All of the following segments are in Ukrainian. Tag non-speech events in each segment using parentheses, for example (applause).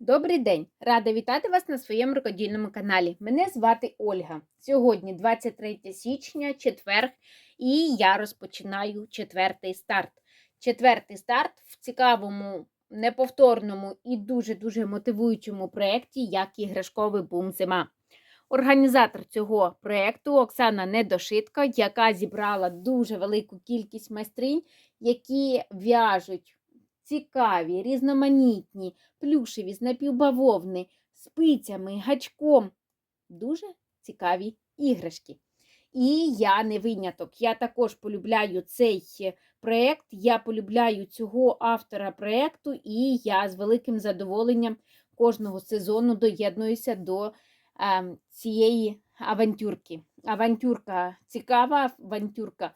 Добрий день! Рада вітати вас на своєму рукодільному каналі. Мене звати Ольга. Сьогодні 23 січня, четверг, і я розпочинаю четвертий старт. Четвертий старт в цікавому, неповторному і дуже-дуже мотивуючому проєкті, як іграшковий бум зима. Організатор цього проєкту Оксана Недошитко, яка зібрала дуже велику кількість майстринь, які в'яжуть цікаві, різноманітні, плюшеві з напівбавовни, спицями, гачком. Дуже цікаві іграшки. І я не виняток. Я також полюбляю цей проєкт, я полюбляю цього автора проєкту, і я з великим задоволенням кожного сезону доєднуюся до е, цієї авантюрки. Авантюрка цікава, авантюрка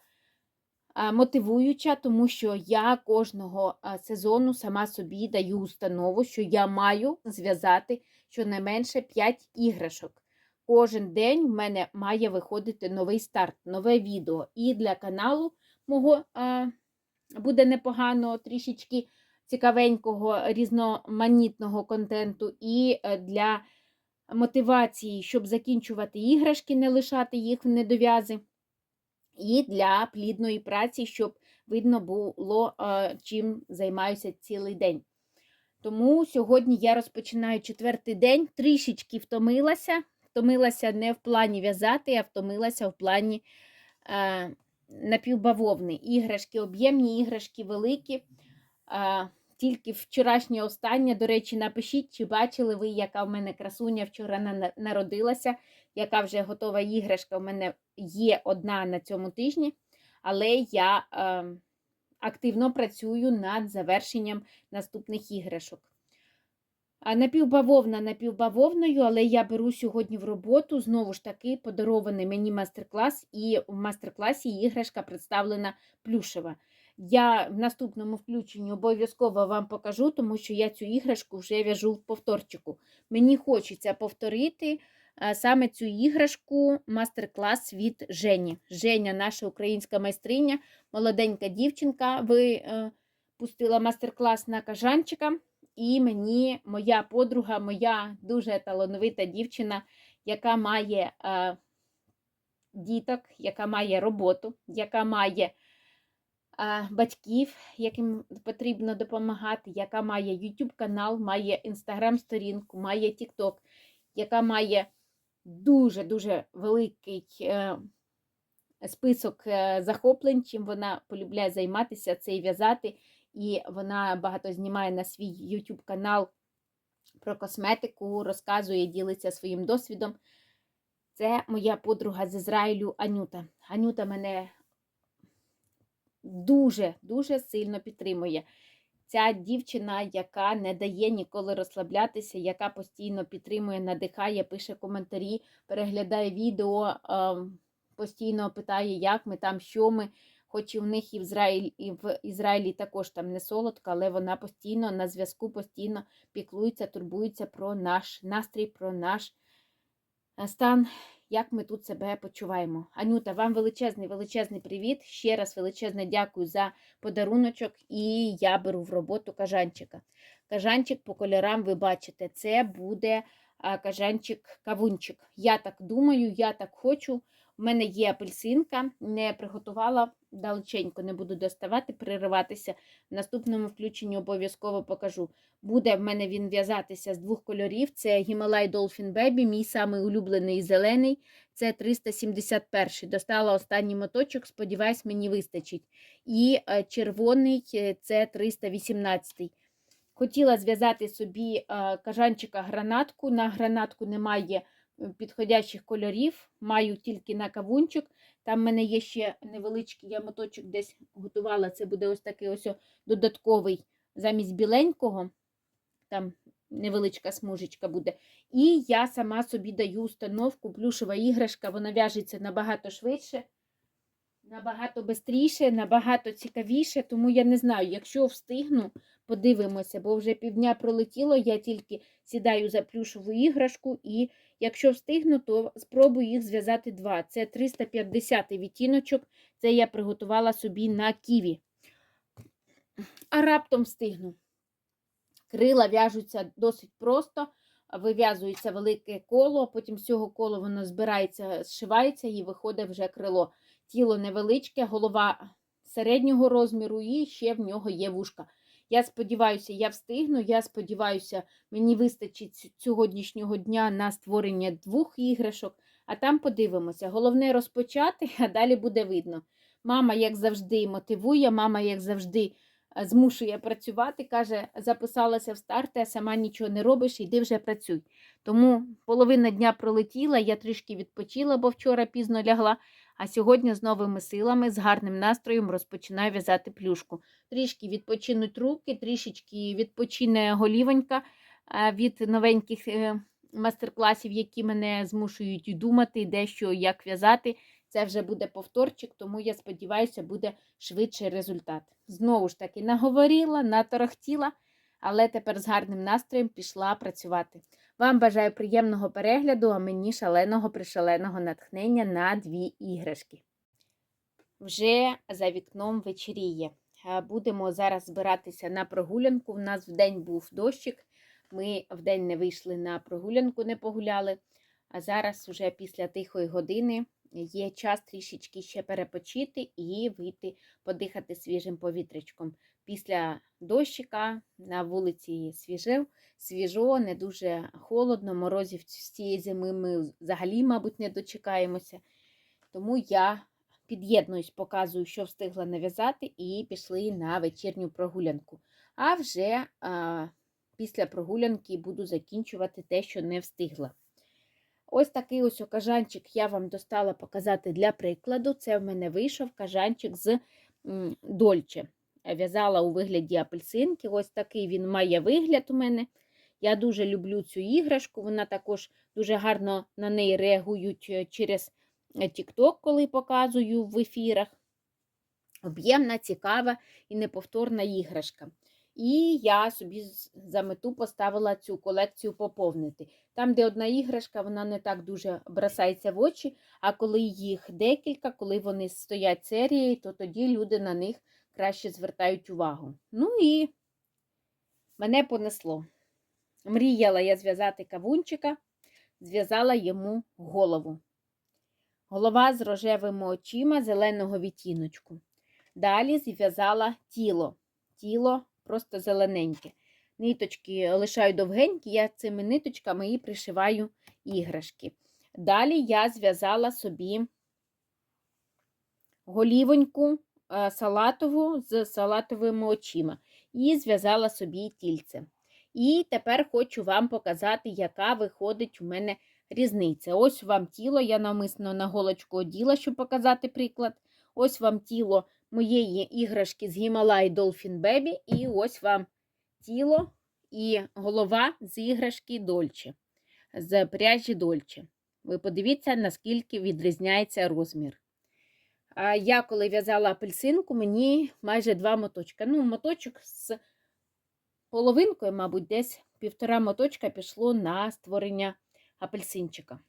мотивуюча, тому що я кожного сезону сама собі даю установу, що я маю зв'язати щонайменше 5 іграшок. Кожен день в мене має виходити новий старт, нове відео. І для каналу мого а, буде непогано трішечки цікавенького, різноманітного контенту, і е, для мотивації, щоб закінчувати іграшки, не лишати їх в недов'язи і для плідної праці, щоб видно було, чим займаюся цілий день. Тому сьогодні я розпочинаю четвертий день, трішечки втомилася. Втомилася не в плані в'язати, а втомилася в плані е, напівбавовни. Іграшки об'ємні, іграшки великі. Е, тільки вчорашнє останнє, до речі, напишіть, чи бачили ви, яка в мене красуня вчора народилася, яка вже готова іграшка в мене є одна на цьому тижні, але я е, активно працюю над завершенням наступних іграшок. Напівбавовна напівбавовною, але я беру сьогодні в роботу знову ж таки подарований мені мастер-клас, і в мастер-класі іграшка представлена плюшева. Я в наступному включенні обов'язково вам покажу, тому що я цю іграшку вже в'яжу в повторчику. Мені хочеться повторити саме цю іграшку, мастер-клас від Жені. Женя, наша українська майстриня, молоденька дівчинка, випустила е, мастер-клас на кажанчика. І мені моя подруга, моя дуже талановита дівчина, яка має е, діток, яка має роботу, яка має батьків, яким потрібно допомагати, яка має YouTube канал, має Instagram сторінку, має TikTok, яка має дуже-дуже великий е, список е, захоплень, чим вона полюбляє займатися, це і в'язати. І вона багато знімає на свій YouTube канал про косметику, розказує, ділиться своїм досвідом. Це моя подруга з Ізраїлю Анюта. Анюта мене дуже-дуже сильно підтримує. Ця дівчина, яка не дає ніколи розслаблятися, яка постійно підтримує, надихає, пише коментарі, переглядає відео, постійно питає, як ми там, що ми. Хоч і в них і в Ізраїлі, і в Ізраїлі також там не солодка, але вона постійно на зв'язку, постійно піклується, турбується про наш настрій, про наш стан як ми тут себе почуваємо. Анюта, вам величезний величезний привіт. Ще раз величезне дякую за подаруночок, і я беру в роботу кажанчика. Кажанчик по кольорам ви бачите, це буде кажанчик-кавунчик. Я так думаю, я так хочу. У мене є апельсинка, не приготувала далеченько, не буду доставати, перериватися. В наступному включенні обов'язково покажу. Буде в мене він в'язатися з двох кольорів: це Himalay Dolphin Baby, мій самий улюблений зелений. Це 371 Достала останній моточок, сподіваюсь, мені вистачить. І е, червоний е, це 318 Хотіла зв'язати собі е, кажанчика гранатку. На гранатку немає підходячих кольорів, маю тільки на кавунчик. Там в мене є ще невеличкий я моточок десь готувала. Це буде ось такий ось додатковий замість біленького. Там невеличка смужечка буде. І я сама собі даю установку, плюшева іграшка, вона в'яжеться набагато швидше, набагато швидше, набагато цікавіше, тому я не знаю, якщо встигну, подивимося, бо вже півдня пролетіло, я тільки сідаю за плюшову іграшку, і якщо встигну, то спробую їх зв'язати два. Це 350 відтіночок, це я приготувала собі на ківі. А раптом встигну. Крила в'яжуться досить просто, вив'язується велике коло, потім з цього кола воно збирається, зшивається і виходить вже крило. Тіло невеличке, голова середнього розміру, і ще в нього є вушка. Я сподіваюся, я встигну. Я сподіваюся, мені вистачить сьогоднішнього дня на створення двох іграшок, а там подивимося. Головне розпочати, (laughs) а далі буде видно. Мама, як завжди, мотивує, мама, як завжди, е, змушує працювати. Каже, записалася в старти, а сама нічого не робиш, іди вже працюй. Тому половина дня пролетіла, я трішки відпочила, бо вчора пізно лягла. А сьогодні з новими силами, з гарним настроєм розпочинаю в'язати плюшку. Трішки відпочинуть руки, трішечки відпочине голівонька е, від новеньких е, мастер-класів, які мене змушують думати, де що, як в'язати. Це вже буде повторчик, тому я сподіваюся, буде швидший результат. Знову ж таки, наговорила, наторохтіла, але тепер з гарним настроєм пішла працювати. Вам бажаю приємного перегляду, а мені шаленого пришаленого натхнення на дві іграшки. Вже за вікном вечеріє. Е, Будемо зараз збиратися на прогулянку. У нас вдень був дощик. Ми вдень не вийшли на прогулянку, не погуляли. А зараз, уже після тихої години, є час трішечки ще перепочити і вийти подихати свіжим повітрячком. Після дощика на вулиці свіжив, свіжо, не дуже холодно, морозів з цієї зими ми взагалі, мабуть, не дочекаємося. Тому я під'єднуюсь, показую, що встигла нав'язати, і пішли на вечірню прогулянку. А вже а, після прогулянки буду закінчувати те, що не встигла. Ось такий ось кажанчик я вам достала показати для прикладу. Це в мене вийшов кажанчик з дольче. В'язала у вигляді апельсинки. Ось такий він має вигляд у мене. Я дуже люблю цю іграшку. Вона також дуже гарно на неї реагують е, через TikTok, коли показую в ефірах. Об'ємна, цікава і неповторна іграшка. І я собі за мету поставила цю колекцію поповнити. Там, де одна іграшка, вона не так дуже бросається в очі, а коли їх декілька, коли вони стоять серією, то тоді люди на них краще звертають увагу. Ну і мене понесло. Мріяла я зв'язати кавунчика, зв'язала йому голову. Голова з рожевими очима зеленого відтіночку. Далі зв'язала тіло. Тіло просто зелененьке. Ниточки лишаю довгенькі, я цими ниточками і пришиваю іграшки. Далі я зв'язала собі голівоньку е, салатову з салатовими очима і зв'язала собі тільце. І тепер хочу вам показати, яка виходить у мене різниця. Ось вам тіло, я навмисно на голочку оділа, щоб показати приклад. Ось вам тіло моєї іграшки з Himalaya Dolphin Baby, і ось вам тіло і голова з іграшки Дольче, з пряжі Дольче. Ви подивіться, наскільки відрізняється розмір. А я, коли в'язала апельсинку, мені майже два моточка. Ну, моточок з половинкою, мабуть, десь півтора моточка пішло на створення апельсинчика.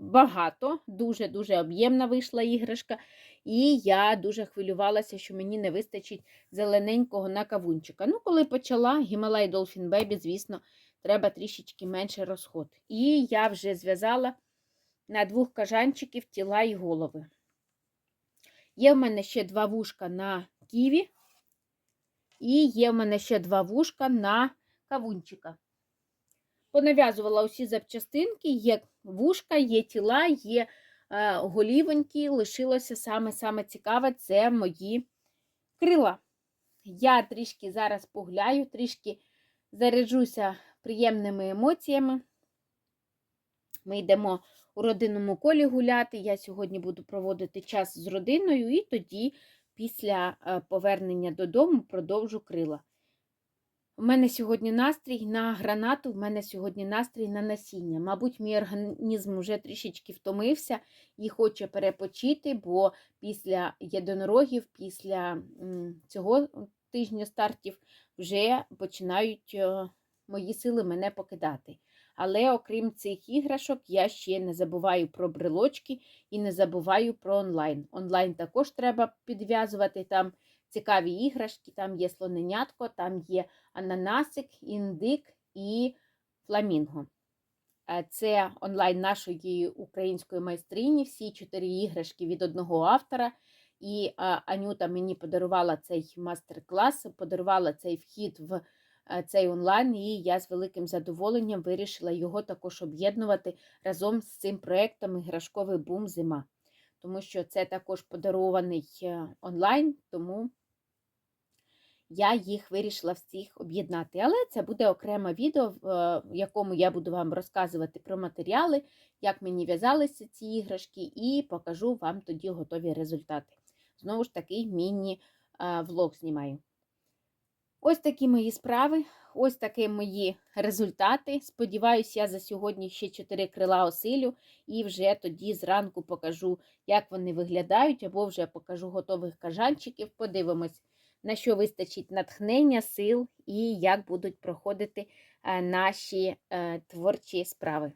Багато, дуже-дуже об'ємна вийшла іграшка, і я дуже хвилювалася, що мені не вистачить зелененького на кавунчика. Ну, коли почала Himalaya Dolphin Baby, звісно, треба трішечки менше розход. І я вже зв'язала на двох кажанчиків тіла і голови. Є в мене ще два вушка на ківі, і є в мене ще два вушка на кавунчика. Понав'язувала усі запчастинки, є вушка, є тіла, є е, голівоньки. Лишилося саме-саме цікаве це мої крила. Я трішки зараз погуляю, трішки заряджуся приємними емоціями. Ми йдемо у родинному колі гуляти. Я сьогодні буду проводити час з родиною, і тоді, після е, повернення додому, продовжу крила. У мене сьогодні настрій на гранату, в мене сьогодні настрій на насіння. Мабуть, мій організм вже трішечки втомився і хоче перепочити, бо після єдинорогів, після цього тижня стартів вже починають е, мої сили мене покидати. Але окрім цих іграшок, я ще не забуваю про брелочки і не забуваю про онлайн. Онлайн також треба підв'язувати там цікаві іграшки. Там є слоненятко, там є ананасик, індик і фламінго. Е, Це онлайн нашої української майстрині. Всі чотири іграшки від одного автора. І е, Анюта мені подарувала цей мастер-клас, подарувала цей вхід в е, цей онлайн, і я з великим задоволенням вирішила його також об'єднувати разом з цим проєктом Іграшковий бум зима. Тому що це також подарований онлайн, тому я їх вирішила всіх об'єднати. Але це буде окреме відео, в е, якому я буду вам розказувати про матеріали, як мені в'язалися ці іграшки, і покажу вам тоді готові результати. Знову ж таки, міні-влог знімаю. Ось такі мої справи, ось такі мої результати. Сподіваюся, я за сьогодні ще 4 крила осилю і вже тоді зранку покажу, як вони виглядають, або вже покажу готових кажанчиків. Подивимось, на що вистачить натхнення, сил і як будуть проходити е, наші е, творчі справи.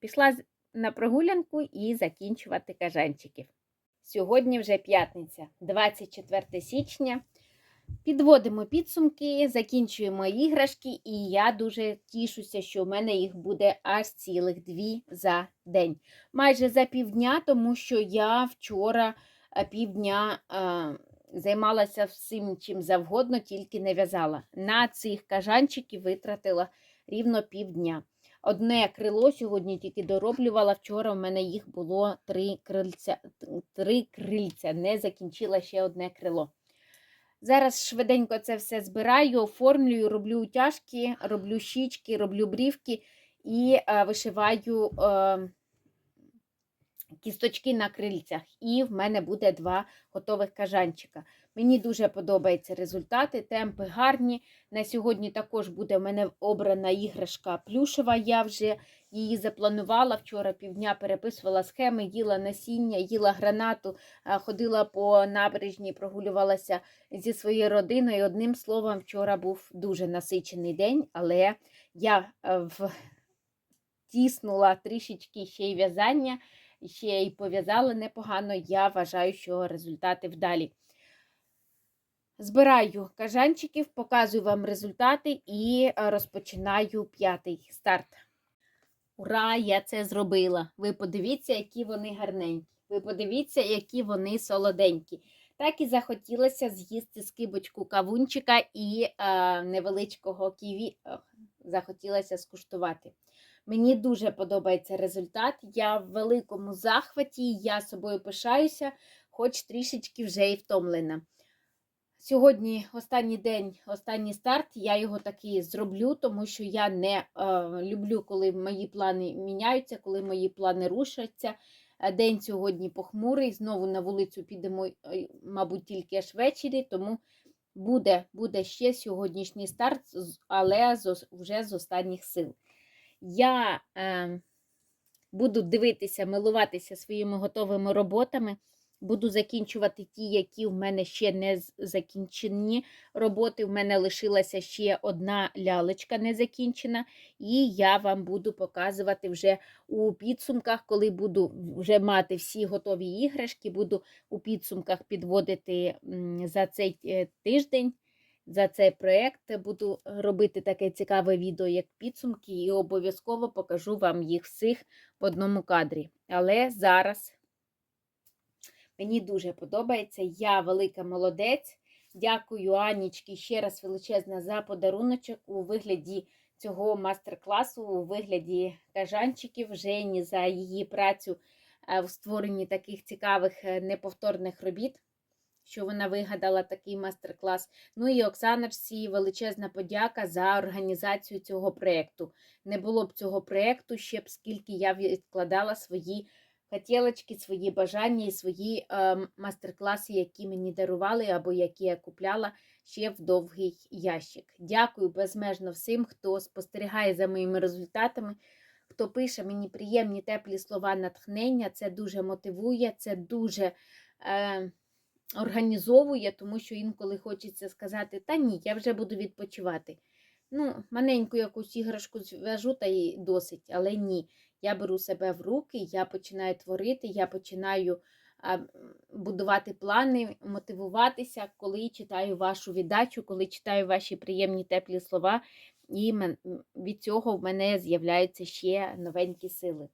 Пішла на прогулянку і закінчувати кажанчиків. Сьогодні вже п'ятниця, 24 січня. Підводимо підсумки, закінчуємо іграшки, і я дуже тішуся, що в мене їх буде аж цілих дві за день. Майже за півдня, тому що я вчора е, півдня займалася всім чим завгодно, тільки не в'язала. На цих кажанчиків витратила рівно півдня. Одне крило сьогодні тільки дороблювала. Вчора в мене їх було три крильця, три крильця. Не закінчила ще одне крило. Зараз швиденько це все збираю, оформлюю, роблю утяжки, роблю щічки, роблю брівки і е, вишиваю е, кісточки на крильцях. І в мене буде два готових кажанчика. Мені дуже подобаються результати, темпи гарні. На сьогодні також буде в мене обрана іграшка плюшева. Я вже її запланувала. Вчора півдня переписувала схеми, їла насіння, їла гранату, ходила по набережні, прогулювалася зі своєю родиною. Одним словом, вчора був дуже насичений день, але я е, втіснула трішечки ще й в'язання, ще й пов'язала непогано. Я вважаю, що результати вдалі. Збираю кажанчиків, показую вам результати і е, розпочинаю п'ятий старт. Ура! Я це зробила! Ви подивіться, які вони гарненькі. Ви подивіться, які вони солоденькі. Так і захотілося з'їсти скибочку кавунчика і е, невеличкого ківі. Захотілося скуштувати. Мені дуже подобається результат. Я в великому захваті, я собою пишаюся, хоч трішечки вже і втомлена. Сьогодні останній день, останній старт, я його таки зроблю, тому що я не е, люблю, коли мої плани міняються, коли мої плани рушаться. Е, День сьогодні похмурий, знову на вулицю підемо, е, мабуть, тільки аж ввечері, тому буде, буде ще сьогоднішній старт, але вже з останніх сил. Я е, буду дивитися, милуватися своїми готовими роботами. Буду закінчувати ті, які в мене ще не закінчені роботи. В мене лишилася ще одна лялечка не закінчена, і я вам буду показувати вже у підсумках, коли буду вже мати всі готові іграшки, буду у підсумках підводити за цей е, тиждень. За цей проєкт буду робити таке цікаве відео, як підсумки, і обов'язково покажу вам їх всіх в одному кадрі. Але зараз Мені дуже подобається. Я велика молодець. Дякую Анічки ще раз величезне за подаруночок у вигляді цього мастер-класу, у вигляді кажанчиків Жені за її працю е, в створенні таких цікавих е, неповторних робіт, що вона вигадала такий мастер-клас. Ну і Оксаночці величезна подяка за організацію цього проєкту. Не було б цього проєкту ще б скільки я відкладала свої хотілочки, свої бажання і свої е, мастер-класи, які мені дарували або які я купляла ще в довгий ящик. Дякую безмежно всім, хто спостерігає за моїми результатами, хто пише мені приємні теплі слова натхнення. Це дуже мотивує, це дуже е, організовує, тому що інколи хочеться сказати: та ні, я вже буду відпочивати. Ну, маленьку якусь іграшку зв'яжу та й досить, але ні. Я беру себе в руки, я починаю творити, я починаю будувати плани, мотивуватися, коли читаю вашу віддачу, коли читаю ваші приємні теплі слова, і від цього в мене з'являються ще новенькі сили.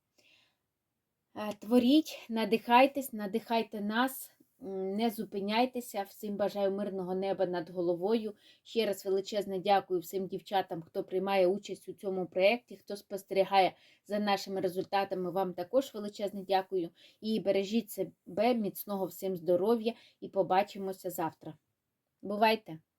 Е, Творіть, надихайтесь, надихайте нас, не зупиняйтеся. Всім бажаю мирного неба над головою. Ще раз величезне дякую всім дівчатам, хто приймає участь у цьому проєкті, хто спостерігає за нашими результатами. Вам також величезне дякую. І бережіть себе, міцного всім здоров'я і побачимося завтра. Бувайте!